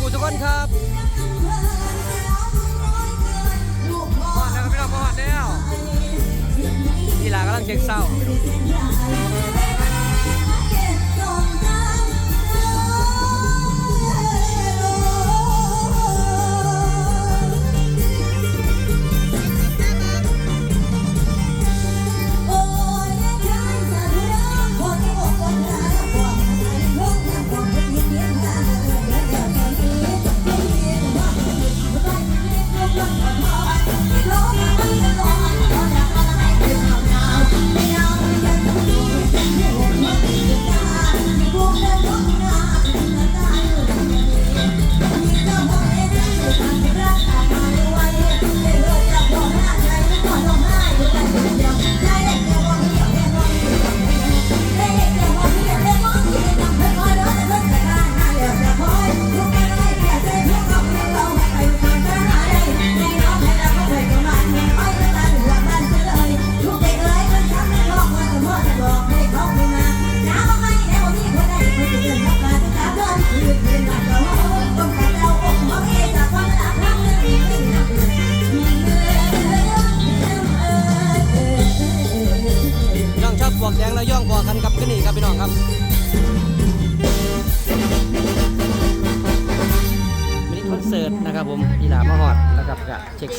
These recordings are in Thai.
กูทุกคนครับหอดแล้วครับพี่น้องมาหอดแล้วพี่ลากำลังเช็คเศร้า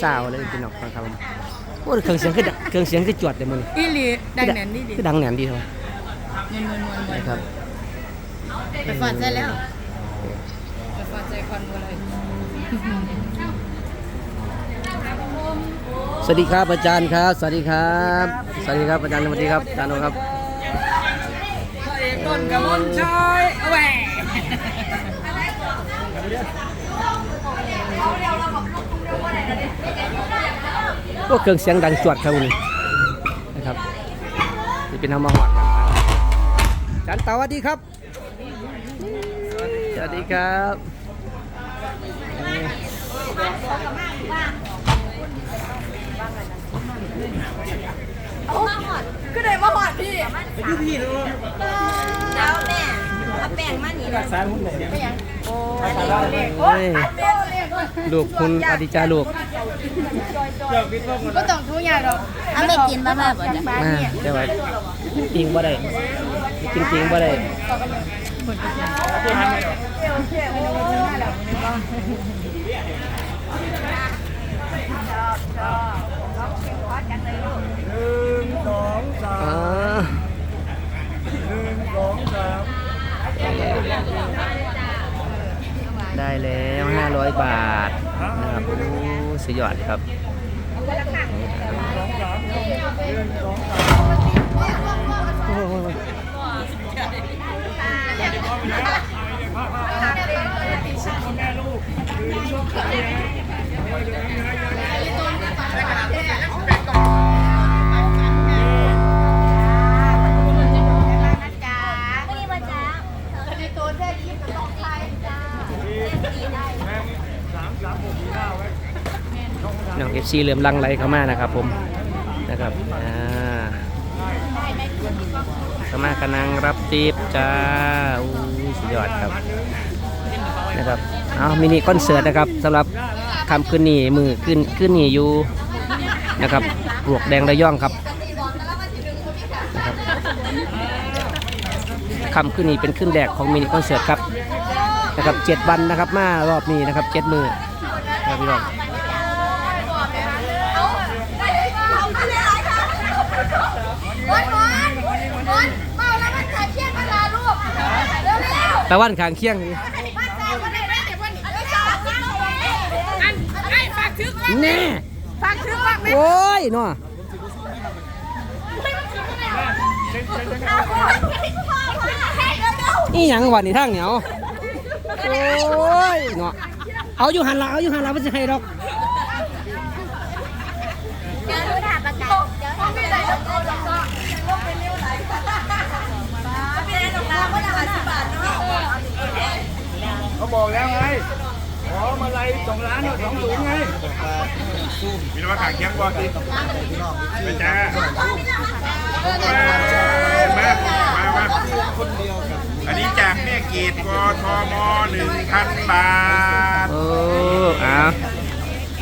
กะเช็คซาวด์เลยพี่น้องครับผมโอ้ยเครื่องเสียงคือดังเครื่องเสียงคือจวดแต่มึงอีหลีดังแหนนนี่ดิคือดังแหนมดีเท่าไหร่มวนมวนมวนมวนนะครับไปฟาดใจแล้วไปฟาดใจควันบัวเลยสวัสดีครับอาจารย์ครับ สวัสดีครับ สวัสดีครับอาจารย์สวัสดีครับอาจารย์โนครับต้นกระมอนชอยเอาแหว พวกเครื่องเสียงดังจวดครับคุณนะครับนี่เป็นน้ำมาหอดอาจารย์เต๋าสวัสดีครับ สวัสดีครับก็ได้มาหอดพี่แล้วแม่ เอาแป้งมานี่เลยโอ้ยลูกคุณปฏิจาลูกก็ต้องทุกอย่างหรอกเอาไม่กินบ้าบ้าบ่จ้ะมาได้ไหมจริงบ่ได้จริงจริงๆบ่ได้อ่าได้แล้ว 500 บาทนะครับโอ้ สุดยอดครับ จ้าไม่ได้มาจ้า น้องเอฟซีเริ่มลังไหลเข้ามานะครับผมนะครับอ่าเข้ามากำลังรับจีบจ้าอู้สุดยอดครับนะครับเอามินิคอนเสิร์ตนะครับสำหรับคำขึ้นนี่มือขึ้นขึ้นนี่อยู่นะครับปลวกแดงระย่องครับนะครับคำขึ้นนี่เป็นขึ้นแรกของมินิคอนเสิร์ตครับนะครับเจ็ดวันนะครับมารอบนี้นะครับเจ็ดมือครับพี่น้อง วันวันวันเมาแล้วมันถ่ายเที่ยงเวลาลูกเร็วเร็ว ตะวันขางเคียงนี่มาจ้าวันไหนได้แต่วันนี้ไม่จ้าอันไอ้ฝากชึกว่าแน่ฝากชึกว่าโอ้ยเนาะนี่ยังวันนี้ทางเหนียวโอ้ยเนาะเอาอยู่หันละเอาอยู่หันละไม่ใช่ให้ดอก เดี๋ยวดูถ่ายประกาศเดี๋ยวทำไม่ได้ต้องโกนต้องก็ลงไปเร็วไหลไม่ได้ต้องลาก็ละห้าสิบบาทเนาะ เขาบอกแล้วไงขอมาลัยสองล้านเอาสองศูนย์ไงมีนวัตขางเคียงก่อนสิเป็นจ้ามามามามาอันนี้จากแม่เกดกทมหนึ่งพันบาทโอ้เอา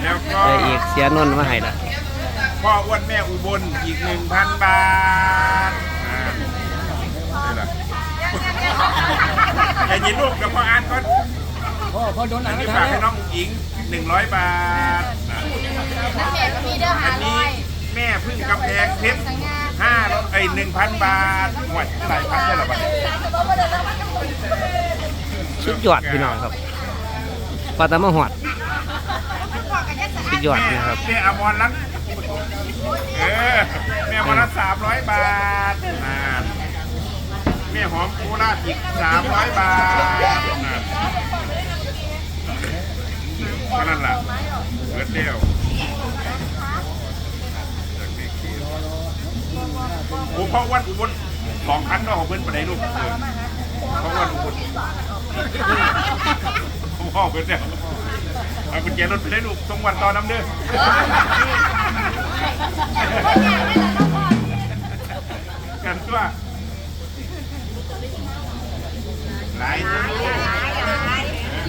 แล้วก็ได้อีกเสียนนท์มาให้ละพ่ออ้วนแม่อุบลอีกหนึ่งพันบาท แต่ยินลูกกับพ่ออ่านก่อนพ่อพ่อโดนหนัอังนไม่นี้ทัฝากนให้น้องอุ๋งอิงหนึ่งร้อยบาทอะน้ำแม่ก็มีเด้อหาอันร้นี้อยแม่พึ่งกำแพงเพชรห้าร้อยไอ้หนึ่งพันบาทหวยหลายพันได้หรอบัดสุดยอดพี่น้องครับปลาตะมะหอดสุดยอดนะครับแม่อมรรัตน์เออแม่อมรรัตสามร้อยบาทอ่า แม่หอมโคราชอีกสามร้อยบาทก็นั่นแหละเกิร์ดเดียวโอ้พ่ออ้วันอุบลสองพันก็ของเพื่อนไปไหนลูกเพ่ออ้วันอุบลพ่อเพื่อนเดียวเอากุญแจรถไปได้ลูกตรงวันตอนน้ำเด้อกันตัว หลายตัวลูก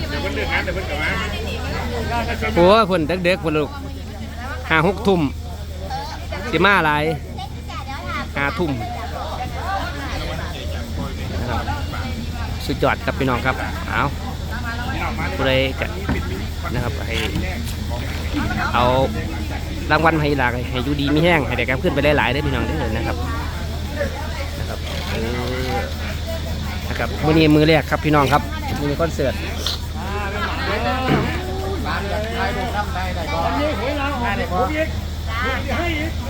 เดี๋ยวเพิ่นเลือกงานเดี๋ยวเพิ่นกลับมาโอ้ยเพิ่นเด็กๆเพิ่นลูกห้าหกทุ่มสิมาหลายห้าทุ่มนะครับสุดยอดครับพี่น้องครับเอาผู้ใดจะนะครับให้เอารางวัลให้หลากให้ยูดีมีแห้งให้ได้กลับขึ้นไปหลายๆได้พี่น้องได้อนะครับนะครับเออ ครับมื้อนี้มือแรกครับพี่น้องครับมือคอนเสิร์ต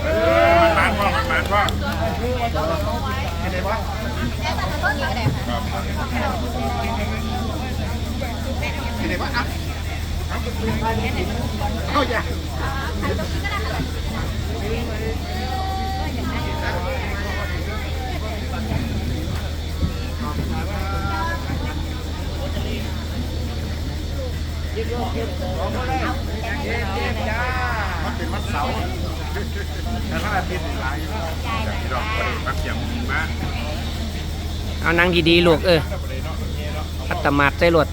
เออมันมานพ่ เอานั่งดีๆลูกเออพัตมาดใจรถ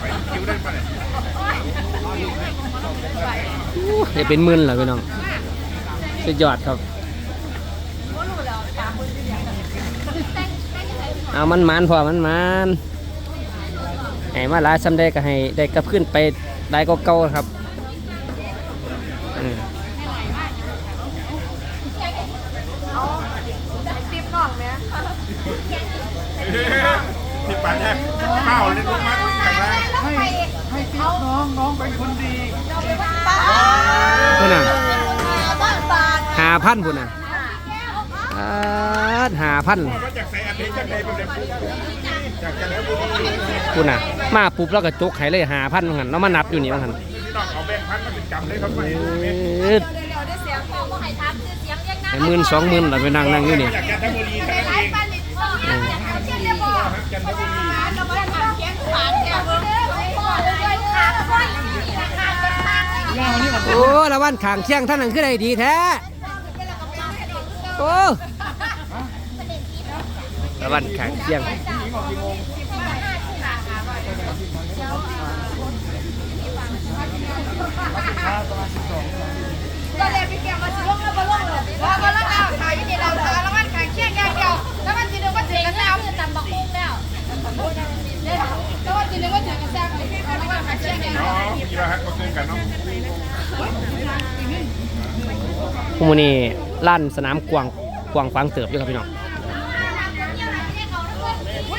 ไปคิวดเนี่ยจะเป็นมื่นเหรอพี่น้องสุดยอดครับ เอามันมันพอมันมันให้มาหลายซ้ำได้ก็ให้ได้กลับขึ้นไปได้ก็เก่าครับอืม ติ๊บน้องเนี่ย ที่ปันเนี่ยข้าวเล่นลูกมัดอย่างไรให้ให้ติ๊บน้องน้องเป็นคนดีพุ่นน่ะบ้านาหาพันพุ่นน่ะหาพันากใส่อาทิตย์จากใดเป็นแบบจากจันทบุรีพุ่นน่ะ มาปุ๊บแล้วก็จกไห้เลยหาพันหันแล้วมานับอยู่นี่ว่าหันพี่น้องเอาแบ่งพันมาเป็นจำเลยครับไปเอิ้นเดี๋ยวได้เสียงพ่อว่าให้ทับคือเสียงเรียกนหมื่นสองหมื่นเราไปนั่งนั่งอยู่นี่ โอ้ละวันขางเชียงท่านนั้นคือได้ดีแท้ โอ้ละวันขางเชียงก็เลยไปเกี่ยวมาสิลงแล้วก็ลงเลยว่าก็ลงแล้วขายที่นี่เราแล้วมันขาย เชี่ยงอย่างเดียวแล้วมันทีนึงก็ถึงกระซ้ำตำบักกุ้งแล้วแล้ววันทีนึงก็ถึงกระซ้ำแล้วมันขายเชี่ยงอย่างเดีเนายวะกีฬาฮักก็ซื้อกันเนาะพวกมอนี่ลั่นสนามกวางกวางฟางเติบอยู่ครับพี่น้อง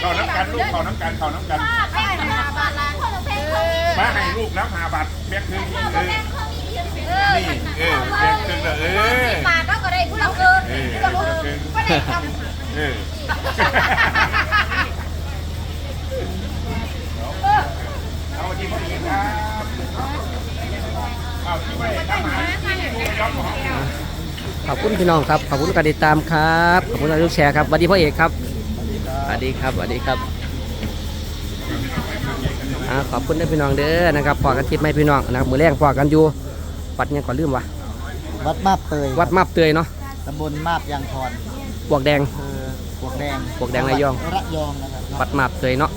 เขาน้ำกันลูกเขาน้ำกันเขาน้ำกันไปหาบาลานคนเพลงเขามีมาให้ลูกแล้วหาบัตรแบงค์คืนเออเออนี่เออแบงค์คืนเออปากก็ได้ผู้เราเกินเออผู้เราเกินไม่ได้ท เออเอาที่พ่อเอกครับเอาที่พ่อเอกครับหาที่รับของขอบคุณพี่น้องครับ ขอบคุณการติดตามครับ ขอบคุณทุกแชร์ครับสวัสดีพ่อเอกครับสวัสดีครับสวัสดีครับอ่าขอบคุณด้วยพี่น้องเด้อนะครับพอกันทิพย์ไม่พี่น้องนะครับมือแรงพอกันอยู่วัดเนี่ยก่อนลืมวะวัดมาบเตยวัดมาบเตยเนาะตำบลมาบยางพร บวกแดง อำเภอปลวกแดงปลวกแดงระยอง ระยองนะครับวัดมาบเตยเนาะ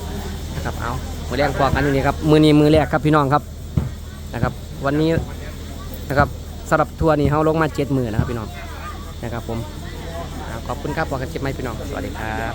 นะครับเอามือแรงพอกันอยู่นี่ครับมือนี้มือแรกครับพี่น้องครับนะครับ วันนี้นะครับสำหรับทัวร์นี้เขาลงมาเจ็ดมือนะครับพี่น้องนะครับผมเอาขอบคุณครับพอกันเจ็บไหมพี่น้องสวัสดีครับ